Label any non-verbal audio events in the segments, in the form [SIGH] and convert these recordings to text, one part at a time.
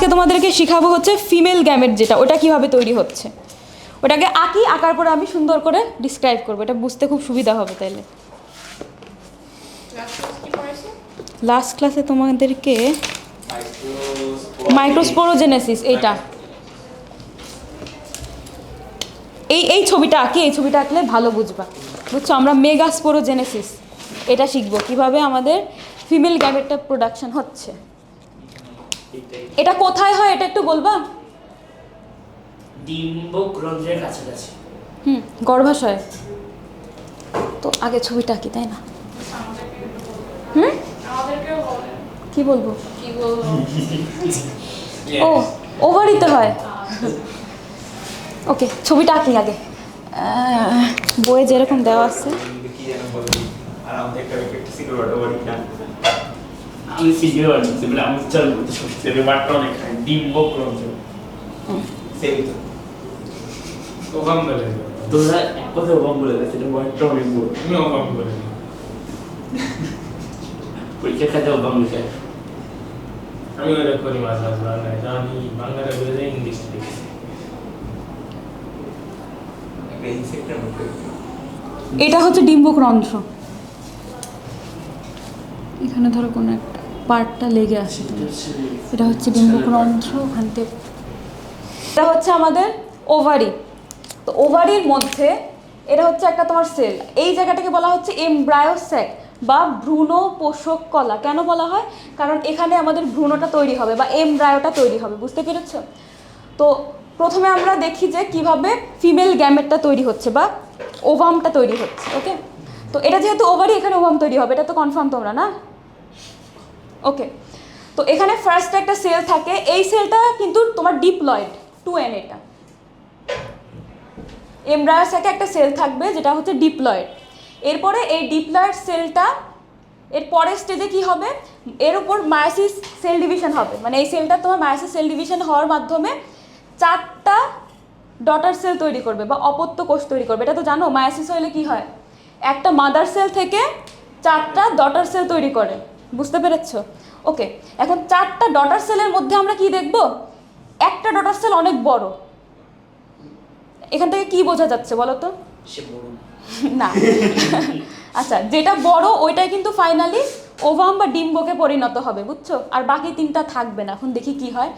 আজকে তোমাদেরকে শেখাবো হচ্ছে ফিমেল গ্যামেট যেটা, ওটা কীভাবে তৈরি হচ্ছে। ওটাকে আঁকি, আঁকার পরে আমি সুন্দর করে ডিসক্রাইব করব। এটা বুঝতে খুব সুবিধা হবে তাইলে। লাস্ট ক্লাসে তোমাদেরকে মাইক্রোস্পোরোজেনেসিস এইটা। এই এই ছবিটা আঁকি, এই ছবিটা আঁকলে ভালো বুঝবা। বুঝছ? আমরা মেগাস্পোরোজেনেসিস এটা শিখব। কীভাবে আমাদের ফিমেল গ্যামেটটা প্রোডাকশন হচ্ছে। এটা কোথায় হয় এটা একটু বলবা? ডিম্বক রন্ধ্রের কাছাকাছি। হুম গর্ভাশয়। তো আগে ছবিটা আঁকি তাই না? হুম? আমাদেরকেও বলে কি বলব? কি [LAUGHS] বলব ও ওভারিতে হয়। ওকে ছবিটা আঁকি আগে। বইয়ে যেরকম দেওয়া আছে। কি যেন বলবি আর আমাদের একটা একটা সিকিউর ওয়ার্ড না আমি ফিজিও বানিয়েছি বলে আমি চাল করতে সত্যি ব্যাপারটা অনেক ডিম্বক রন্ধ্র সেম তো ওভাম বলে তোরা এক কথা ওভাম বলে দেয় সেটা ওয়ার্ডটা অনেক বড় তুমি ওভাম বলে পরীক্ষার খাতে ওভাম লিখে আমি ওটা করি মাঝে মাঝে বাংলায় জানি বাংলাটা বলে যাই ইংলিশ লিখেছি এটা হচ্ছে ডিম্বক রন্ধ্র এখানে ধরো কোনো একটা পার্টটা লেগে আসে। এটা হচ্ছে ডিম্বক রন্ধ্র ওখান থেকে। এটা হচ্ছে আমাদের ওভারি। তো ওভারির মধ্যে এটা হচ্ছে একটা তোমার সেল। এই জায়গাটাকে বলা হচ্ছে এমব্রায়োস্যাক বা ভ্রূণ পোষক কলা। কেন বলা হয়? কারণ এখানে আমাদের ভ্রূণটা তৈরি হবে বা এমব্রায়োটা তৈরি হবে। বুঝতে পেরেছ? তো প্রথমে আমরা দেখি যে কীভাবে ফিমেল গ্যামেটটা তৈরি হচ্ছে বা ওভামটা তৈরি হচ্ছে, ওকে? তো এটা যেহেতু ওভারি, এখানে ওভাম তৈরি হবে। এটা তো কনফার্ম তোমরা, না? ওকে তো এখানে ফার্স্ট একটা সেল থাকে। এই সেলটা কিন্তু তোমার ডিপ্লয়েড টু এন এটা। এমব্রায়ার সাথে একটা সেল থাকবে, যেটা হচ্ছে ডিপ্লয়েড এরপরে এই ডিপ্লয়েড সেলটা এর পরের স্টেজে কি হবে? এর উপর মায়াসিস সেল ডিভিশন হবে। মানে এই সেলটা তোমার মায়াসিস সেল ডিভিশন হওয়ার মাধ্যমে চারটা ডটার সেল তৈরি করবে বা অপত্য কোষ তৈরি করবে। এটা তো জানো মায়াসিস হলে কি হয়? একটা মাদার সেল থেকে চারটা ডটার সেল তৈরি করে। বুঝতে পেরেছ? ওকে এখন চারটা ডটার সেলের মধ্যে আমরা কি দেখব? একটা ডটার সেল অনেক বড়। এখান থেকে কি বোঝা যাচ্ছে বলো তো? না। আচ্ছা যেটা বড় ওইটাই কিন্তু ফাইনালি ওভাম বা ডিম্বকে পরিণত হবে বুঝছ? আর বাকি তিনটা থাকবে না এখন দেখি কি হয়।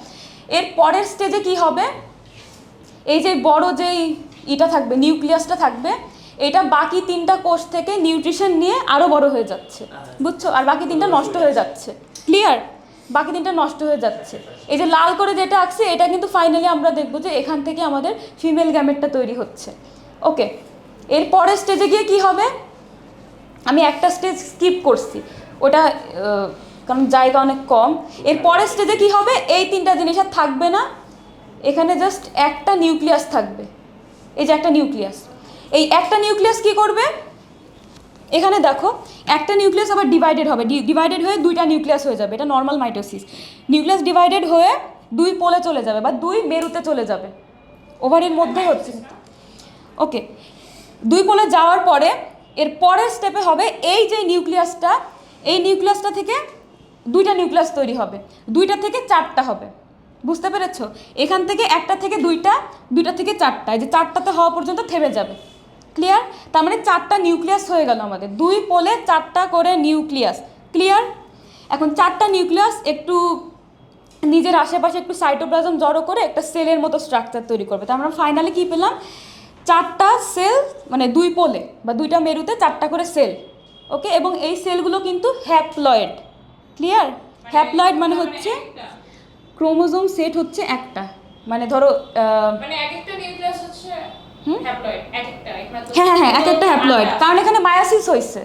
এর পরের স্টেজে কি হবে? এই যে বড় যেই ইটা থাকবে নিউক্লিয়াসটা থাকবে এটা বাকি তিনটা কোষ থেকে নিউট্রিশন নিয়ে আরও বড় হয়ে যাচ্ছে। বুঝছ? আর বাকি তিনটা নষ্ট হয়ে যাচ্ছে। ক্লিয়ার বাকি তিনটা নষ্ট হয়ে যাচ্ছে। এই যে লাল করে যেটা আঁকছে, এটা কিন্তু ফাইনালি আমরা দেখব যে এখান থেকে আমাদের ফিমেল গ্যামেটটা তৈরি হচ্ছে। ওকে এর পরের স্টেজে গিয়ে কি হবে? আমি একটা স্টেজ স্কিপ করছি। ওটা কারণ জায়গা অনেক কম। এর পরের স্টেজে কি হবে? এই তিনটা জিনিস আর থাকবে না। এখানে জাস্ট একটা নিউক্লিয়াস থাকবে। এই যে একটা নিউক্লিয়াস এই একটা নিউক্লিয়াস কি করবে? এখানে দেখো, একটা নিউক্লিয়াস আবার ডিভাইডেড হবে। ডিভাইডেড হয়ে দুইটা নিউক্লিয়াস হয়ে যাবে। এটা নর্মাল মাইটোসিস নিউক্লিয়াস ডিভাইডেড হয়ে দুই পোলে চলে যাবে বা দুই মেরুতে চলে যাবে। ওভারের মধ্যে হচ্ছে। ওকে দুই পোলে যাওয়ার পরে, এর পরের স্টেপে হবে এই যে নিউক্লিয়াসটা এই নিউক্লিয়াসটা থেকে দুইটা নিউক্লিয়াস তৈরি হবে। দুইটা থেকে চারটা হবে। বুঝতে পেরেছ? এখান থেকে একটা থেকে দুইটা দুইটা থেকে চারটা। এই যে চারটাতে হওয়া পর্যন্ত থেমে যাবে। ক্লিয়ার তার মানে চারটা নিউক্লিয়াস হয়ে গেল আমাদের। দুই পোলে চারটা করে নিউক্লিয়াস ক্লিয়ার এখন চারটা নিউক্লিয়াস একটু নিজের আশেপাশে একটু সাইটোপ্লাজম জড়ো করে একটা সেলের মতো স্ট্রাকচার তৈরি করবে। তো আমরা ফাইনালি কী পেলাম? চারটা সেল মানে দুই পোলে বা দুইটা মেরুতে চারটা করে সেল ওকে এবং এই সেলগুলো কিন্তু হ্যাপ্লয়েড ক্লিয়ার হ্যাপ্লয়েড মানে হচ্ছে ক্রোমোজোম সেট হচ্ছে একটা। মানে ধরো মানে এক একটা নিউক্লিয়াস হচ্ছে হ্যাঁ হ্যাঁ হ্যাঁ এক একটা হ্যাপ্লয়েড কারণ এখানে মায়াসিস হয়েছে।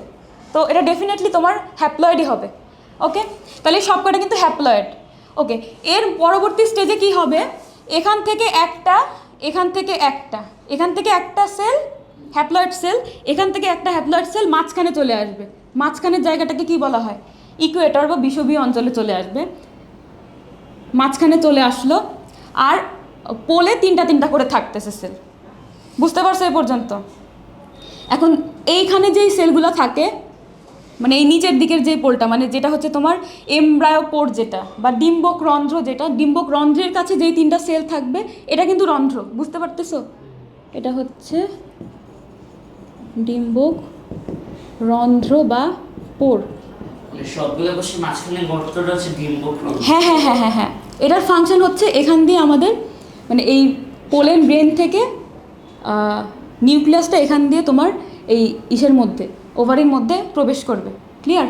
তো এটা ডেফিনেটলি তোমার হ্যাপ্লয়েডই হবে। ওকে তাহলে সব কটা কিন্তু হ্যাপ্লয়েড ওকে এর পরবর্তী স্টেজে কি হবে? এখান থেকে একটা এখান থেকে একটা। এখান থেকে একটা সেল হ্যাপ্লয়েড সেল এখান থেকে একটা হ্যাপ্লয়েড সেল মাঝখানে চলে আসবে। মাঝখানের জায়গাটাকে কি বলা হয়? ইকুয়েটর বা বিষুবীয় অঞ্চলে চলে আসবে। মাঝখানে চলে আসলো। আর পোলে তিনটা তিনটা করে থাকতেছে সেল বুঝতে পারছ এ পর্যন্ত? এখন এইখানে যেই সেলগুলো থাকে মানে এই নিচের দিকের যে পোলটা মানে যেটা হচ্ছে তোমার এমব্রায়োপোর যেটা বা ডিম্বক রন্ধ্র যেটা ডিম্বক রন্ধ্রের কাছে যেই তিনটা সেল থাকবে এটা কিন্তু রন্ধ্র বুঝতে পারতেছো? এটা হচ্ছে ডিম্বক রন্ধ্র বা পোর। মানে ডিম্বক হ্যাঁ হ্যাঁ হ্যাঁ হ্যাঁ হ্যাঁ এটার ফাংশন হচ্ছে এখান দিয়ে আমাদের মানে এই পোলেন ব্রেন থেকে নিউক্লিয়াসটা এখান দিয়ে তোমার এই ইসের মধ্যে, ওভারির মধ্যে প্রবেশ করবে ক্লিয়ার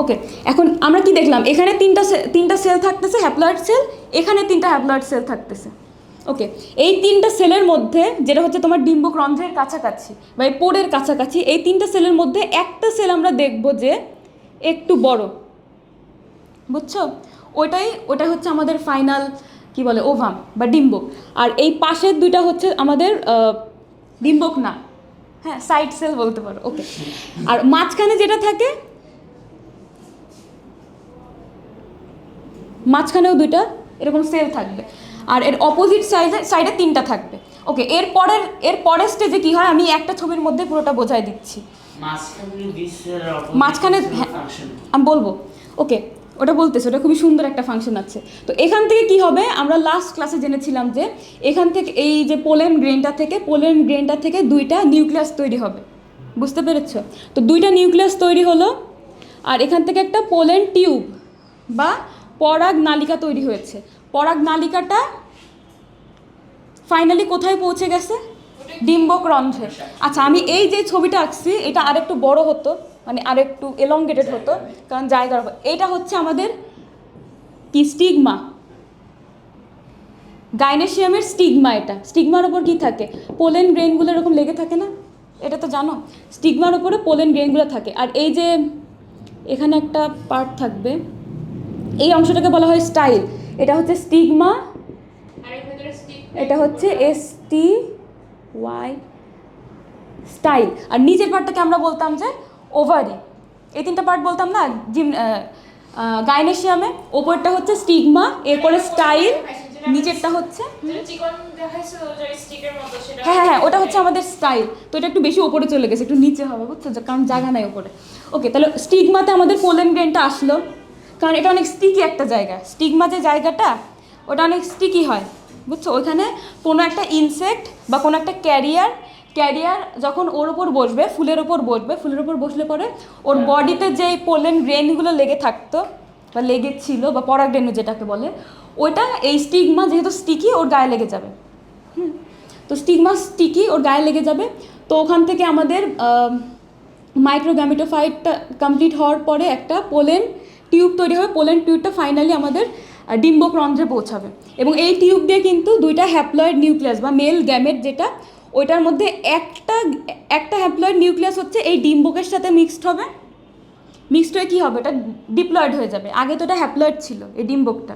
ওকে এখন আমরা কি দেখলাম? এখানে তিনটা তিনটা সেল থাকতেছে হ্যাপ্লয়েড সেল এখানে তিনটা হ্যাপ্লয়েড সেল থাকতেছে। ওকে এই তিনটা সেলের মধ্যে, যেটা হচ্ছে তোমার ডিম্বক রন্ধ্রের কাছাকাছি বা এই পোড়ের কাছাকাছি, এই তিনটা সেলের মধ্যে একটা সেল আমরা দেখব যে একটু বড়। বুঝছ? ওইটাই ওটা হচ্ছে আমাদের ফাইনাল কি বলে ওভাম বা ডিম্বক আর এই পাশের দুইটা হচ্ছে আমাদের ডিম্বক না হ্যাঁ সাইড সেল বলতে পারো ওকে আর মাঝখানে যেটা থাকে মাঝখানেও দুইটা এরকম সেল থাকবে। আর এর অপোজিট সাইডে সাইডে তিনটা থাকবে। ওকে এর পরের এর পরের স্টেজে কি হয়? আমি একটা ছবির মধ্যে পুরোটা বোঝাই দিচ্ছি। মাঝখানে হ্যাঁ। আমি বলব ওকে ওটা বলতেছে, ওটা খুবই সুন্দর একটা ফাংশন আছে। তো এখান থেকে কি হবে? আমরা লাস্ট ক্লাসে জেনেছিলাম যে এখান থেকে এই যে পোলেন গ্রেনটা থেকে পোলেন গ্রেনটা থেকে দুইটা নিউক্লিয়াস তৈরি হবে। বুঝতে পেরেছ? তো দুইটা নিউক্লিয়াস তৈরি হলো, আর এখান থেকে একটা পোলেন টিউব বা পরাগ নালিকা তৈরি হয়েছে। পরাগ নালিকাটা ফাইনালি কোথায় পৌঁছে গেছে? ডিম্বক রন্ধ্রে। আচ্ছা আমি এই যে ছবিটা আঁকছি, এটা আরেকটু বড় হতো। মানে আরেকটু এলঙ্গেটেড হতো, কারণ জায়গার। এইটা হচ্ছে আমাদের কি স্টিগমা গাইনেশিয়ামের স্টিগমা এটা। স্টিগমার ওপর কি থাকে? পোলেন গ্রেনগুলো এরকম লেগে থাকে না? এটা তো জানো? স্টিগমার ওপরে পোলেন গ্রেনগুলো থাকে। আর এই যে এখানে একটা পার্ট থাকবে, এই অংশটাকে বলা হয় স্টাইল এটা হচ্ছে স্টিগমা আর এটা হচ্ছে এস টি ওয়াই স্টাইল আর নিচের পার্টটাকে আমরা বলতাম যে ওভারি। এই তিনটা পার্ট বলতাম না জিম গাইনেশিয়ামে ওপরটা হচ্ছে স্টিগমা এরপরে স্টাইল নিচেরটা হচ্ছে হ্যাঁ হ্যাঁ হ্যাঁ ওটা হচ্ছে আমাদের স্টাইল তো এটা একটু বেশি ওপরে চলে গেছে একটু নিচে হবে বুঝছ? কারণ জায়গা নাই ওপরে। ওকে তাহলে স্টিগমাতে আমাদের পোলেন গ্রেনটা আসলো। কারণ এটা অনেক স্টিকি একটা জায়গা। স্টিগমা যে জায়গাটা ওটা অনেক স্টিকি হয় বুঝছ? ওইখানে কোনো একটা ইনসেক্ট বা কোনো একটা ক্যারিয়ার ক্যারিয়ার যখন ওর ওপর বসবে ফুলের ওপর বসবে ফুলের ওপর বসলে পরে ওর বডিতে যেই পোলেন গ্রেনগুলো লেগে থাকতো বা লেগেছিল বা পরাগরেণু যেটাকে বলে ওইটা এই স্টিগমা যেহেতু স্টিকি ওর গায়ে লেগে যাবে। হুম? তো স্টিগমা স্টিকি ওর গায়ে লেগে যাবে। তো ওখান থেকে আমাদের মাইক্রোগ্যামিটোফাইটটা কমপ্লিট হওয়ার পরে একটা পোলেন টিউব তৈরি হবে। পোলেন টিউবটা ফাইনালি আমাদের আহ, ডিম্বক রন্ধ্রে পৌঁছাবে। এবং এই টিউব দিয়ে কিন্তু দুইটা হ্যাপ্লয়েড নিউক্লিয়াস বা মেল গ্যামেট যেটা ওইটার মধ্যে একটা একটা হ্যাপ্লয়েড নিউক্লিয়াস হচ্ছে এই ডিম্বকের সাথে মিক্সড হবে। মিক্সড হয়ে কী হবে? এটা ডিপ্লয়েড হয়ে যাবে। আগে তো এটা হ্যাপ্লয়েড ছিল এই ডিম্বকটা।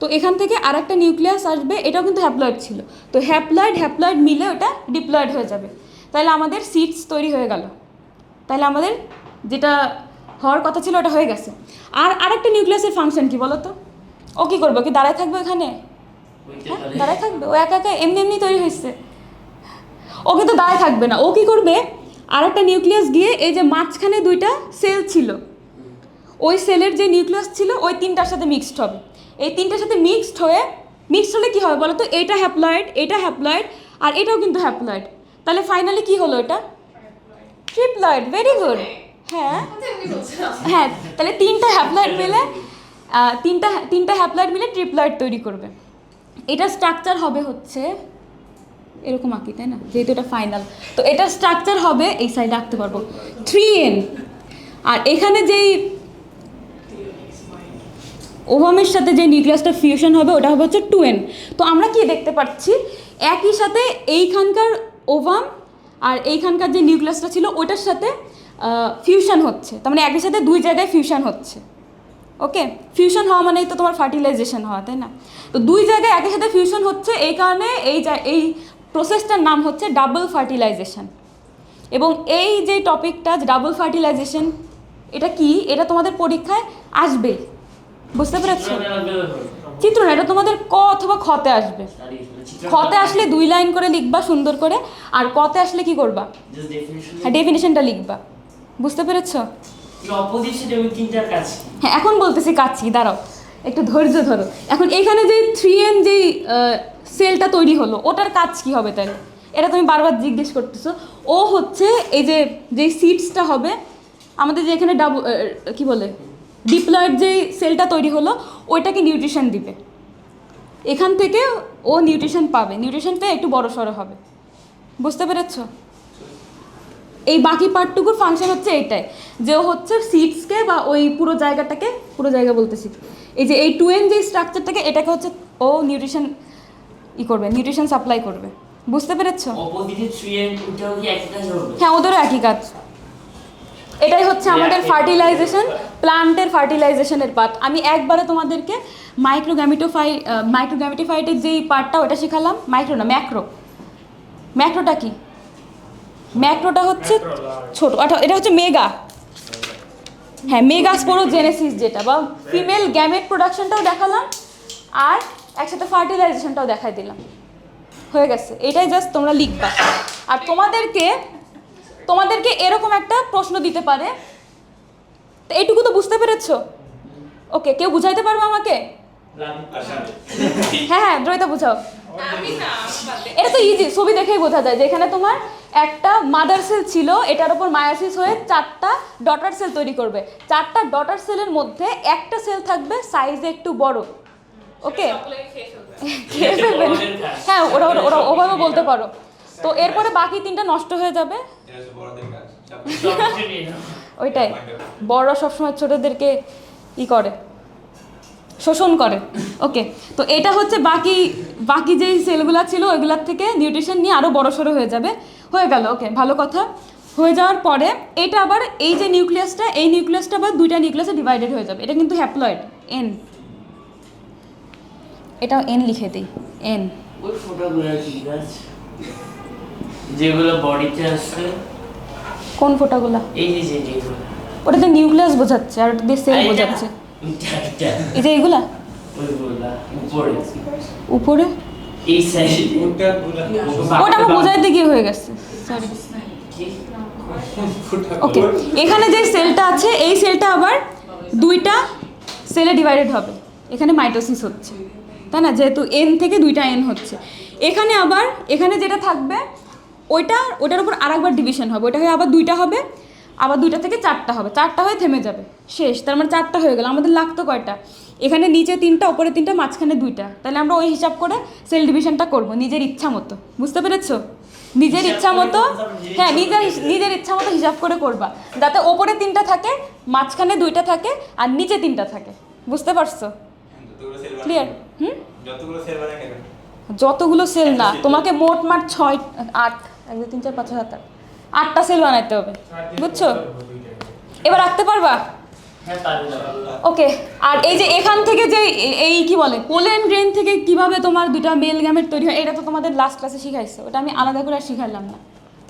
তো এখান থেকে আর একটা নিউক্লিয়াস আসবে এটাও কিন্তু হ্যাপ্লয়েড ছিল। তো হ্যাপ্লয়েড হ্যাপ্লয়েড মিলে ওটা ডিপ্লয়েড হয়ে যাবে। তাহলে আমাদের সিটস তৈরি হয়ে গেল। তাহলে আমাদের যেটা হওয়ার কথা ছিল ওটা হয়ে গেছে। আর আরেকটা নিউক্লিয়াসের ফাংশন কি বলো তো ও কী করবে? কি দাঁড়ায় থাকবে এখানে হ্যাঁ? দাঁড়ায় থাকবে? ও একা একা এমনি এমনি তৈরি হয়েছে। ও কিন্তু দাঁড়ায় থাকবে না। ও কি করবে? আর একটা নিউক্লিয়াস গিয়ে এই যে মাঝখানে দুইটা সেল ছিল। ওই সেলের যে নিউক্লিয়াস ছিল, ওই তিনটার সাথে মিক্সড হবে। এই তিনটার সাথে মিক্সড হয়ে মিক্সড হলে কী হবে বলো তো এটা হ্যাপ্লয়েড এটা হ্যাপ্লয়েড আর এটাও কিন্তু হ্যাপ্লয়েড তাহলে ফাইনালি কি হলো এটা? ট্রিপ্লয়েড ভেরি গুড হ্যাঁ। হ্যাঁ তাহলে তিনটা হ্যাপ্লয়েড মিলে তিনটা তিনটা হ্যাপ্লয়েড মিলে ট্রিপ্লয়েড তৈরি করবে। এটা স্ট্রাকচার হবে হচ্ছে এরকম আঁকি, তাই না? যেহেতু এটা ফাইনাল তো এটা স্ট্রাকচার হবে এই সাইডে আঁকতে পারব। থ্রি এন আর এখানে যেই ওভামের সাথে যে নিউক্লিয়াসটা ফিউশন হবে, ওটা হবে হচ্ছে টু এন তো আমরা কি দেখতে পাচ্ছি? একই সাথে এইখানকার ওভাম আর এইখানকার যে নিউক্লিয়াসটা ছিল, ওটার সাথে ফিউশন হচ্ছে। তার মানে একই সাথে দুই জায়গায় ফিউশন হচ্ছে। ওকে ফিউশন হওয়া মানেই তো তোমার ফার্টিলাইজেশন হওয়া, তাই না? তো দুই জায়গায় একই সাথে ফিউশন হচ্ছে, এই কারণে এই এই প্রসেসটার নাম হচ্ছে ডাবল ফার্টিলাইজেশন। এবং এই যে টপিকটা ডাবল ফার্টিলাইজেশন এটা কি? এটা তোমাদের পরীক্ষায় আসবে। বুঝতে পেরেছ? চিত্র না এটা তোমাদের ক অথবা খতে আসবে। খতে আসলে দুই লাইন করে লিখবা সুন্দর করে। আর কতে আসলে কি করবা? হ্যাঁ ডেফিনেশনটা লিখবা। বুঝতে পেরেছ? হ্যাঁ এখন বলতেছি কাচ্ছি দাঁড়াও। একটু ধৈর্য ধরো। এখন এখানে যে থ্রি এন যেই সেলটা তৈরি হলো, ওটার কাজ কি হবে তাহলে? এটা তুমি বারবার জিজ্ঞেস করতেছো। ও হচ্ছে এই যে, যেই সিটসটা হবে, আমাদের যে এখানে ডাবল কি বলে ডিপ্লয়েড যেই সেলটা তৈরি হলো, ওইটাকে নিউট্রিশন দিবে। এখান থেকে ও নিউট্রিশন পাবে। নিউট্রিশন পেয়ে একটু বড় সড়ো হবে। বুঝতে পেরেছ? এই বাকি পার্টটুকুর ফাংশন হচ্ছে এইটাই, যে ও হচ্ছে সিটসকে বা ওই পুরো জায়গাটাকে, পুরো জায়গা বলতেছি। এই যে এই টু এন যে স্ট্রাকচারটাকে এটাকে হচ্ছে ও নিউট্রিশন ই করবে নিউট্রিশন সাপ্লাই করবে। বুঝতে পেরেছ? হ্যাঁ ওদেরও একই কাজ। এটাই হচ্ছে আমাদের ফার্টিলাইজেশন প্লান্টের ফার্টিলাইজেশনের পার্ট আমি একবারে তোমাদেরকে মাইক্রোগ্যামিটোফাই মাইক্রোগ্যামিটোফাইটের যেই পার্টটা ওটা শেখালাম। মাইক্রো না ম্যাক্রো ম্যাক্রোটা কি? ম্যাক্রোটা হচ্ছে ছোট। অর্থাৎ এটা হচ্ছে মেগা হ্যাঁ মেগা স্পোরোজেনেসিস যেটা বা ফিমেল গ্যামেট প্রোডাকশনটাও দেখালাম আর একসাথে ফার্টিলাইজেশনটাও দেখাই দিলাম। হয়ে গেছে। এটাই জাস্ট তোমরা লিখবা। আর তোমাদেরকে তোমাদেরকে এরকম একটা প্রশ্ন দিতে পারে। তো এইটুকু তো বুঝতে পেরেছ? ওকে কেউ বুঝাইতে পারবে আমাকে? হ্যাঁ হ্যাঁ দ্রৈতা বুঝাও। এটা তো ইজি ছবি দেখেই বোঝা যায় যেখানে তোমার একটা মাদার সেল ছিল এটার উপর মায়াসিস হয়ে চারটা ডটার সেল তৈরি করবে। চারটা ডটার সেলের মধ্যে একটা সেল থাকবে সাইজে একটু বড়। ওকে খেয়ে ফেলবে? [LAUGHS] হ্যাঁ ওরা ওরা ওরা ওভাবে বলতে পারো। তো এরপরে বাকি তিনটা নষ্ট হয়ে যাবে। সবকিছু [LAUGHS] ওইটাই। বড়রা সবসময় ছোটদেরকে ই করে শোষণ করে। ওকে তো এটা হচ্ছে বাকি বাকি যেই সেলগুলো ছিল ওইগুলোর থেকে নিউট্রিশন নিয়ে আরও বড় সড়ো হয়ে যাবে। হয়ে গেল ওকে ভালো কথা। হয়ে যাওয়ার পরে এটা আবার এই যে নিউক্লিয়াসটা এই নিউক্লিয়াসটা আবার দুইটা নিউক্লিয়াসে ডিভাইডেড হয়ে যাবে। এটা কিন্তু হ্যাপ্লয়েড এন এটাও এন লিখে দিই এন যেগুলো বডিতে আছে। কোন ফোটাগুলো এই যে যে যেগুলো। ওটাতে নিউক্লিয়াস বোঝাচ্ছে আর ওটা দিয়ে সেল বোঝাচ্ছে। এই যে এইগুলা? উপরে উপরে? এই সাইডে ওটা আমার বোঝাইতে গিয়ে হয়ে গেছে সরি ওকে এখানে যে সেলটা আছে এই সেলটা আবার দুইটা সেলে ডিভাইডেড হবে। এখানে মাইটোসিস হচ্ছে তাই না? যেহেতু এন থেকে দুইটা এন হচ্ছে। এখানে আবার এখানে যেটা থাকবে ওইটা ওটার উপর আরেকবার ডিভিশন হবে। ওইটা হয়ে আবার দুইটা হবে আবার দুইটা থেকে চারটা হবে। চারটা হয়ে থেমে যাবে শেষ। তার মানে চারটা হয়ে গেল। আমাদের লাগতো কয়টা? এখানে নিচে তিনটা ওপরে তিনটা মাঝখানে দুইটা। তাহলে আমরা ওই হিসাব করে সেল ডিভিশনটা করব নিজের ইচ্ছা মতো। বুঝতে পেরেছ? নিজের ইচ্ছা মতো হ্যাঁ নিজের নিজের ইচ্ছা মতো হিসাব করে করবা। যাতে ওপরে তিনটা থাকে মাঝখানে দুইটা থাকে আর নিচে তিনটা থাকে। বুঝতে পারছ? Clear hmm? যতগুলো সেল না তোমাকে মোট মাঠ ছয় আট এক দুই তিন চার পাঁচ সাত আট। আটটা সেল বানাইতে হবে। বুঝছ? এবার রাখতে হ্যাঁ পারবে? ওকে আর এই যে এখান থেকে যে এই কি বলে পোলেন গ্রেন থেকে কীভাবে তোমার দুটা মেল গ্যামেট তৈরি হয় এটা তো তোমাদের লাস্ট ক্লাসে শিখাইছে ওটা আমি আলাদা করে আর শিখাইলাম না।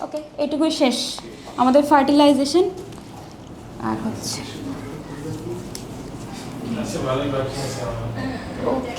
ওকে এটুকুই শেষ। আমাদের ফার্টিলাইজেশন আর হচ্ছে। আচ্ছা ওকে।